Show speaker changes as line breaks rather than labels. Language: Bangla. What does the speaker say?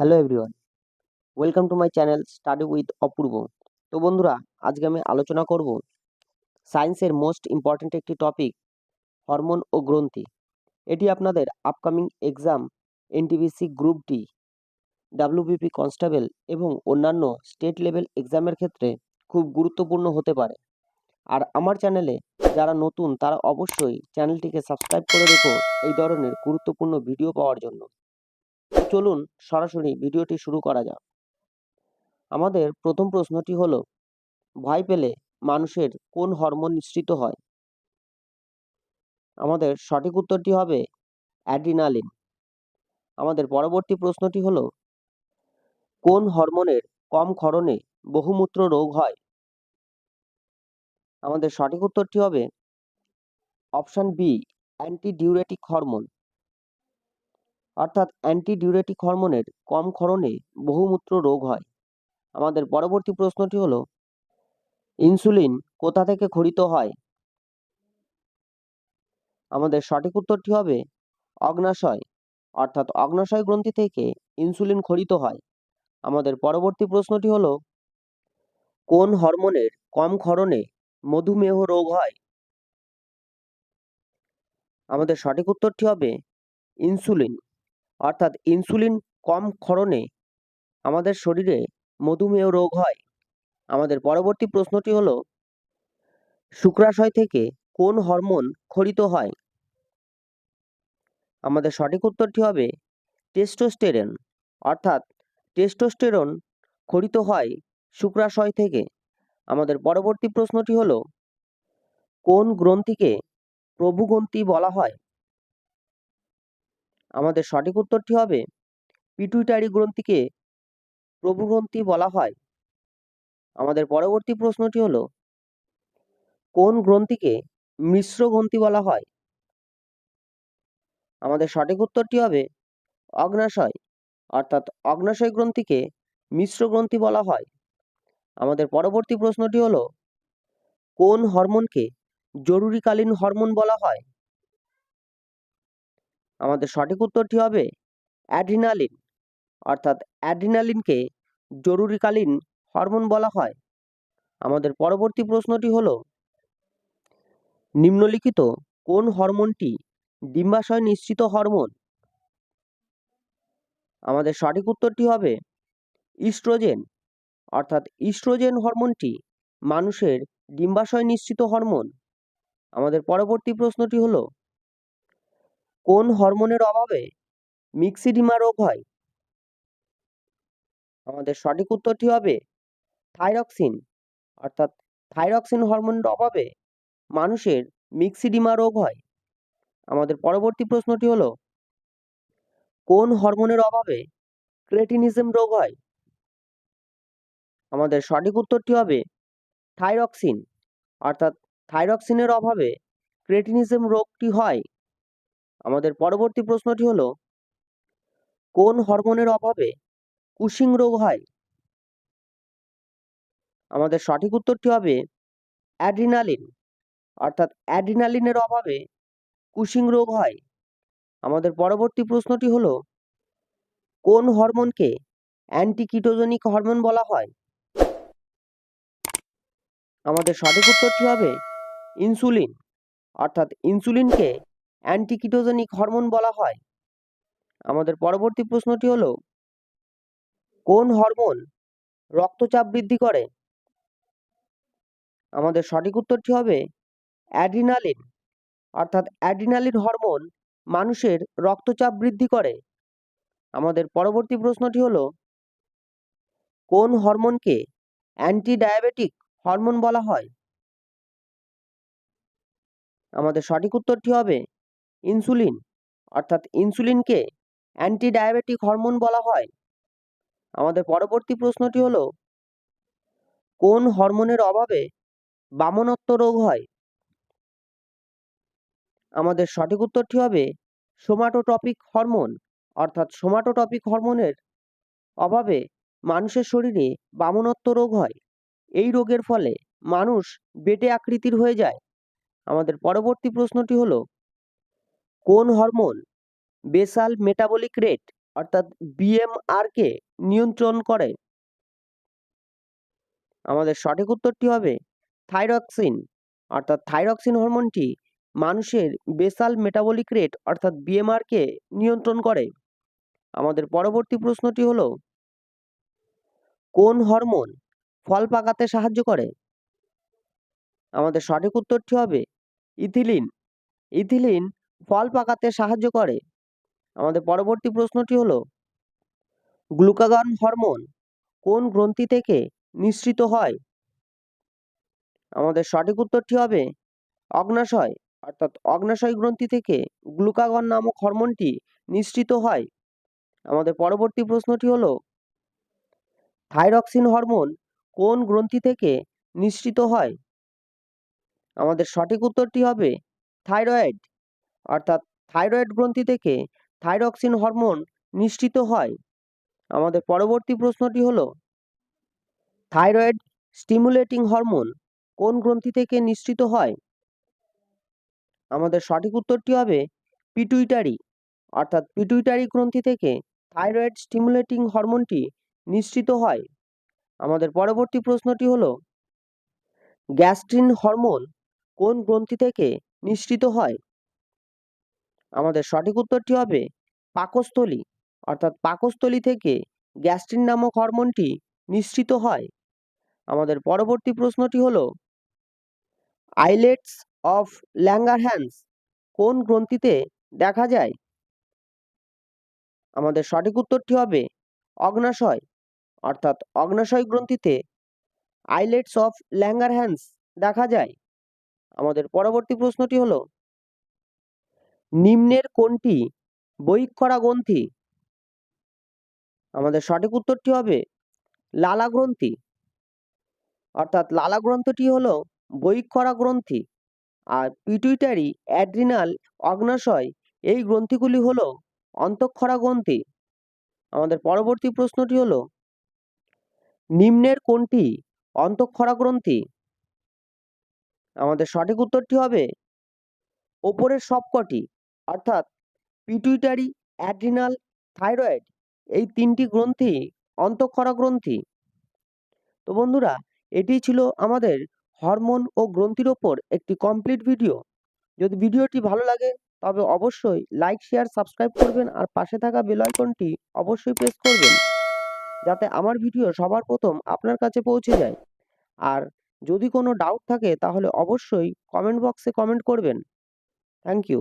Hello everyone welcome to my channel study with Apurba তো বন্ধুরা, আজকে আমি আলোচনা করব সায়েন্সের মোস্ট ইম্পর্ট্যান্ট একটি টপিক হরমোন ও গ্রন্থি। এটি আপনাদের upcoming exam NTPC group D WBP constable এবং অন্যান্য স্টেট লেভেল এক্সামের ক্ষেত্রে খুব গুরুত্বপূর্ণ হতে পারে। আর আমার চ্যানেলে যারা নতুন, তারা অবশ্যই চ্যানেলটিকে সাবস্ক্রাইব করে রেখো এই ধরনের গুরুত্বপূর্ণ ভিডিও পাওয়ার জন্য। চলুন সরাসরি ভিডিওটি শুরু করা যাক। আমাদের প্রথম প্রশ্নটি হলো, ভয় পেলে মানুষের কোন হরমোন নিঃসৃত হয়? আমাদের সঠিক উত্তরটি হবে অ্যাড্রিনালিন। আমাদের পরবর্তী প্রশ্নটি হলো, কোন হরমোনের কম ক্ষরণে বহুমূত্র রোগ হয়? আমাদের সঠিক উত্তরটি হবে option B anti diuretic hormone. অর্থাৎ অ্যান্টি ডিউরেটিক হরমোনের কম ক্ষরণে বহুমূত্র রোগ হয়। আমাদের পরবর্তী প্রশ্নটি হলো ইনসুলিন কোথা থেকে খরিত হয়? আমাদের সঠিক উত্তরটি হবে, অগ্নাশয়, অর্থাৎ অগ্নাশয় গ্রন্থি থেকে ইনসুলিন খরিত হয়। আমাদের পরবর্তী প্রশ্নটি হলো, কোন হরমোনের কম ক্ষরণে মধুমেহ রোগ হয়? আমাদের সঠিক উত্তরটি হবে ইনসুলিন অর্থাৎ ইনসুলিন কম ক্ষরণে আমাদের শরীরে মধুমেহ রোগ হয়। আমাদের পরবর্তী প্রশ্নটি হলো, শুক্রাশয় থেকে কোন হরমোন খরিত হয়? আমাদের সঠিক উত্তরটি হবে টেস্টোস্টেরন অর্থাৎ টেস্টোস্টেরন খরিত হয় শুক্রাশয় থেকে। আমাদের পরবর্তী প্রশ্নটি হলো, কোন গ্রন্থিকে প্রভুগ্রন্থি বলা হয়? আমাদের সঠিক উত্তরটি হবে পিটুইটারি গ্রন্থিকে প্রভুগ্রন্থি বলা হয়। আমাদের পরবর্তী প্রশ্নটি হলো, কোন গ্রন্থিকে মিশ্র গ্রন্থি বলা হয়? আমাদের সঠিক উত্তরটি হবে অগ্নাশয়, অর্থাৎ অগ্নাশয় গ্রন্থিকে মিশ্র গ্রন্থি বলা হয়। আমাদের পরবর্তী প্রশ্নটি হলো, কোন হরমোনকে জরুরিকালীন হরমোন বলা হয়? আমাদের সঠিক উত্তরটি হবে? অ্যাড্রিনালিন। অর্থাৎ অ্যাড্রিনালিনকে জরুরিকালীন হরমোন বলা হয়। আমাদের পরবর্তী প্রশ্নটি হলো, নিম্নলিখিত কোন হরমোনটি ডিম্বাশয় নিশ্চিত হরমোন? আমাদের সঠিক উত্তরটি হবে, ইস্ট্রোজেন। অর্থাৎ ইস্ট্রোজেন হরমোনটি মানুষের ডিম্বাশয় নিশ্চিত হরমোন। আমাদের পরবর্তী প্রশ্নটি হলো কোন হরমোনের অভাবে মিক্সিডিমা রোগ হয়? আমাদের সঠিক উত্তরটি হবে থাইরক্সিন। অর্থাৎ থাইরক্সিন হরমোনের অভাবে মানুষের মিক্সিডিমা রোগ হয়। আমাদের পরবর্তী প্রশ্নটি হলো, কোন হরমোনের অভাবে ক্রেটিনিজম রোগ হয়? আমাদের সঠিক উত্তরটি হবে থাইরক্সিন। অর্থাৎ থাইরক্সিনের অভাবে ক্রেটিনিজম রোগটি হয় আমাদের পরবর্তী প্রশ্নটি হলো, কোন হরমোনের অভাবে কুশিং রোগ হয়? আমাদের সঠিক উত্তরটি হবে অ্যাড্রিনালিন, অর্থাৎ অ্যাড্রিনালিনের অভাবে কুশিং রোগ হয়। আমাদের পরবর্তী প্রশ্নটি হলো, কোন হরমোনকে অ্যান্টিকিটোজেনিক হরমোন বলা হয়? আমাদের সঠিক উত্তরটি হবে ইনসুলিন, অর্থাৎ ইনসুলিনকে অ্যান্টিকিটোজেনিক হরমোন বলা হয়। আমাদের পরবর্তী প্রশ্নটি হলো, কোন হরমোন রক্তচাপ বৃদ্ধি করে? আমাদের সঠিক উত্তরটি হবে অ্যাড্রিনালিন অর্থাৎ অ্যাড্রিনালিন হরমোন মানুষের রক্তচাপ বৃদ্ধি করে। আমাদের পরবর্তী প্রশ্নটি হলো, কোন হরমোনকে অ্যান্টি ডায়াবেটিক হরমোন বলা হয়? আমাদের সঠিক উত্তরটি হবে ইনসুলিন, অর্থাৎ ইনসুলিনকে অ্যান্টি ডায়াবেটিক হরমোন বলা হয়। আমাদের পরবর্তী প্রশ্নটি হলো, কোন হরমোনের অভাবে বামনত্ব রোগ হয়? আমাদের সঠিক উত্তরটি হবে সোমাটোটপিক হরমোন অর্থাৎ সোমাটোটপিক হরমোনের অভাবে মানুষের শরীরে বামনত্ব রোগ হয়। এই রোগের ফলে মানুষ বেটে আকৃতির হয়ে যায়। আমাদের পরবর্তী প্রশ্নটি হলো কোন হরমোন? বেসাল মেটাবলিক রেট, অর্থাৎ বিএমআরকে নিয়ন্ত্রণ করে? আমাদের সঠিক উত্তরটি হবে থাইরক্সিন, অর্থাৎ থাইরক্সিন হরমোনটি মানুষের বেসাল মেটাবলিক রেট, অর্থাৎ বিএমআরকে নিয়ন্ত্রণ করে। আমাদের পরবর্তী প্রশ্নটি হলো, কোন হরমোন ফল পাকাতে সাহায্য করে? আমাদের সঠিক উত্তরটি হবে ইথিলিন। ইথিলিন ফল পাকাতে সাহায্য করে? আমাদের পরবর্তী প্রশ্নটি হলো, গ্লুকাগন হরমোন কোন গ্রন্থি থেকে নিঃসৃত হয়? আমাদের সঠিক উত্তরটি হবে, অগ্নাশয়। অর্থাৎ অগ্নাশয় গ্রন্থি থেকে গ্লুকাগন নামক হরমোনটি নিঃসৃত হয়। আমাদের পরবর্তী প্রশ্নটি হলো, থাইরক্সিন হরমোন কোন গ্রন্থি থেকে নিঃসৃত হয়? আমাদের সঠিক উত্তরটি হবে, থাইরয়েড। অর্থাৎ থাইরয়েড গ্রন্থি থেকে থাইরক্সিন হরমোন নিঃসৃত হয়। আমাদের পরবর্তী প্রশ্নটি হলো, থাইরয়েড স্টিমুলেটিং হরমোন কোন গ্রন্থি থেকে নিঃসৃত হয়? আমাদের সঠিক উত্তরটি হবে পিটুইটারি। অর্থাৎ পিটুইটারি গ্রন্থি থেকে থাইরয়েড স্টিমুলেটিং হরমোনটি নিঃসৃত হয়। আমাদের পরবর্তী প্রশ্নটি হলো, গ্যাস্ট্রিন হরমোন কোন গ্রন্থি থেকে নিঃসৃত হয়? আমাদের সঠিক উত্তরটি হবে পাকস্থলী। অর্থাৎ পাকস্থলী থেকে গ্যাস্ট্রিন নামক হরমোনটি নিঃসৃত হয়। আমাদের পরবর্তী প্রশ্নটি হলো, আইলেটস অফ ল্যাঙ্গার ল্যাঙ্গারহ্যান্স কোন গ্রন্থিতে দেখা যায়? আমাদের সঠিক উত্তরটি হবে অগ্নাশয়। অর্থাৎ অগ্নাশয় গ্রন্থিতে আইলেটস অফ ল্যাঙ্গার ল্যাঙ্গারহ্যান্স দেখা যায়। আমাদের পরবর্তী প্রশ্নটি হলো নিম্নের কোনটি? বৈক্ষরা গ্রন্থি। আমাদের সঠিক উত্তরটি হবে লালা গ্রন্থি। অর্থাৎ লালা গ্রন্থটি হলো বৈক্ষরা গ্রন্থি আর পিটুইটারি, অ্যাড্রিনাল, অগ্নাশয় এই গ্রন্থিগুলি হলো অন্তঃক্ষরা গ্রন্থি। আমাদের পরবর্তী প্রশ্নটি হলো নিম্নের কোনটি? অন্তঃক্ষরা গ্রন্থি। আমাদের সঠিক উত্তরটি হবে ওপরের সবকটি। অর্থাৎ পিটুইটারি, অ্যাড্রিনাল থাইরয়েড, এই তিনটি গ্রন্থি অন্তঃক্ষরা গ্রন্থি। তো বন্ধুরা, এটি ছিল আমাদের হরমোন ও গ্রন্থির ওপর একটি কমপ্লিট ভিডিও যদি ভিডিওটি ভালো লাগে, তবে অবশ্যই লাইক শেয়ার সাবস্ক্রাইব করবেন আর পাশে থাকা বেল আইকনটি অবশ্যই প্রেস করবেন, যাতে আমার ভিডিও সবার প্রথম আপনার কাছে পৌঁছে যায়। আর যদি কোনো ডাউট থাকে, তাহলে অবশ্যই কমেন্ট বক্সে কমেন্ট করবেন। Thank you